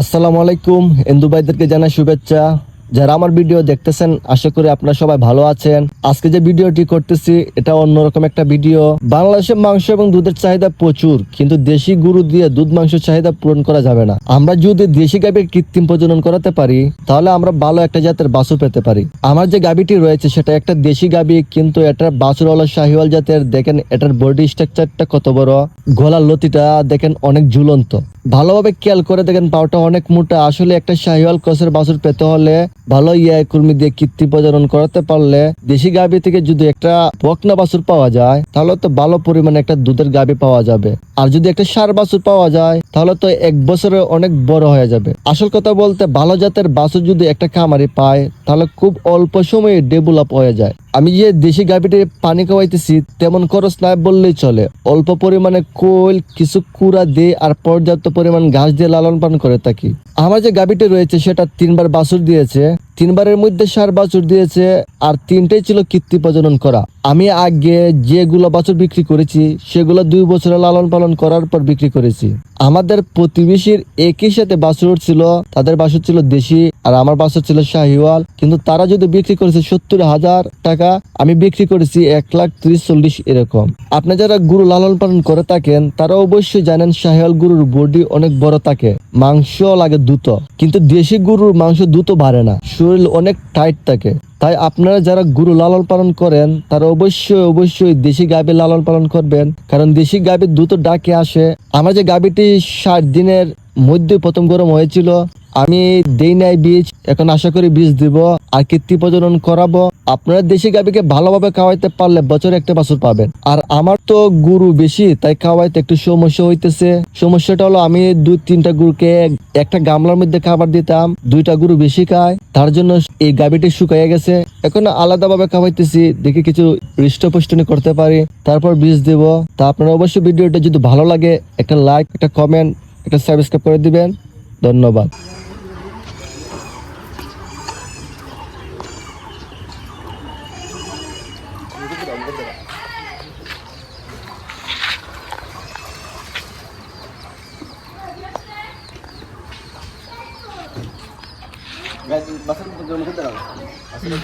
আসসালামু আলাইকুম হিন্দু ভাইদেরকে জানাই শুভেচ্ছা। যারা আমার ভিডিও দেখতেছেন, আশা করি আপনারা সবাই ভালো আছেন। আজকে যে ভিডিওটি করতেছি, এটা অন্যরকম একটা ভিডিও। বাংলাদেশে মাংস এবং দুধের চাহিদা প্রচুর, কিন্তু দেশি গরু দিয়ে দুধ মাংস চাহিদা পূরণ করা যাবে না। আমরা যদি দেশি গাভীর কৃত্রিম প্রজনন করাতে পারি, তাহলে আমরা ভালো একটা জাতের বাছু পেতে পারি। আমার যে গাভীটি রয়েছে, সেটা একটা দেশি গাভী, কিন্তু এটার বাছুর হলো শাহিওয়াল জাতের। দেখেন, এটার বডি স্ট্রাকচারটা কত বড়, গলার লতিটা দেখেন অনেক ঝুলন্ত। ভালোভাবে খেয়াল করে দেখেন পাওটা অনেক মোটা। আসলে একটা শাহিওয়াল ক্রসের বাছুর পেতে হলে ভালো ইয়া কর্মী দিয়ে কৃত্রিম প্রজনন করাতে পারলে দেশি গাভী থেকে যদি একটা বকনা বাছুর পাওয়া যায়, তাহলে তো ভালো পরিমাণে একটা দুধের গাভী পাওয়া যাবে। আর যদি একটা সার বাছুর পাওয়া যায়, তাহলে তো এক বছরে অনেক বড় হয়ে যাবে। আসল কথা বলতে, ভালো জাতের বাছুর যদি একটা খামারি পায়, তাহলে খুব অল্প সময়ে ডেভেলপ হয়ে যায়। আমি যে দেশি গাভীটি পানি খাওয়াইতেছি, তেমন খরচ নাই বললেই চলে। অল্প পরিমাণে কোল কিছু কুড়া দিয়ে আর পর্যাপ্ত পরিমাণ ঘাস দিয়ে লালন পালন করে থাকি। আমার যে গাভীটি রয়েছে, সেটা তিনবার বাছুর দিয়েছে। তিনবারের মধ্যে সার বাছুর দিয়েছে আর তিনটাই ছিল কৃত্রিম প্রজনন করা। আমি আগে যেগুলো বাছুর বিক্রি করেছি, সেগুলো দুই বছরে লালন পালন করার পর বিক্রি করেছি। আমাদের প্রতিবেশীর একই সাথে বাছুর ছিল, তাদের বাছুর ছিল দেশি আর আমার বাছুর ছিল শাহিওয়াল। কিন্তু তারা যদি বিক্রি করেছে সত্তর হাজার টাকা, আমি বিক্রি করেছি এক লাখ ত্রিশ চল্লিশ এরকম। আপনি যারা গরু লালন পালন করে থাকেন, তারা অবশ্যই জানেন শাহিওয়াল গরুর বডি অনেক বড় থাকে। মাংস লাগে দ্রুত কিন্তু দেশি গরুর মাংস দ্রুত বাড়ে না। শরীর অনেক টাইট থাকে। তাই আপনারা যারা গরু লালন পালন করেন, তারা অবশ্যই অবশ্যই দেশি গাভী লালন পালন করবেন। কারণ দেশি গাভীর দ্রুত ডাকে আসে। আমার যে গাভীটি ষাট দিনের মধ্যে প্রথম গরম হয়েছিল, আমি দেই নাই বীজ, এখন আশা করি বীজ দিব, আর কৃত্রিম প্রজনন করাবো। আপনারা দেশি গাভীকে ভালোভাবে খাওয়াইতে পারলে বছরে একটা বাছুর পাবেন। আর আমার তো গরু বেশি, তাই খাওয়াইতে একটু সমস্যা হইতেছে। সমস্যাটা হলো আমি দুই, তিনটা গরুকে একটা গামলার মধ্যে খাবার দিতাম, দুইটা গরু বেশি খায়, তার জন্য এই গাভীটি শুকাইয়া গেছে। এখন আলাদাভাবে খাওয়াইতেছি, দেখি কিছু হৃষ্টপুষ্টনি করতে পারি, তারপর বীজ দেব। তা আপনারা অবশ্যই ভিডিওটা যদি ভালো লাগে, একটা লাইক একটা কমেন্ট একটা সাবস্ক্রাইব করে দিবেন। ধন্যবাদ। Guys, ito gawin mo kita. Basta mo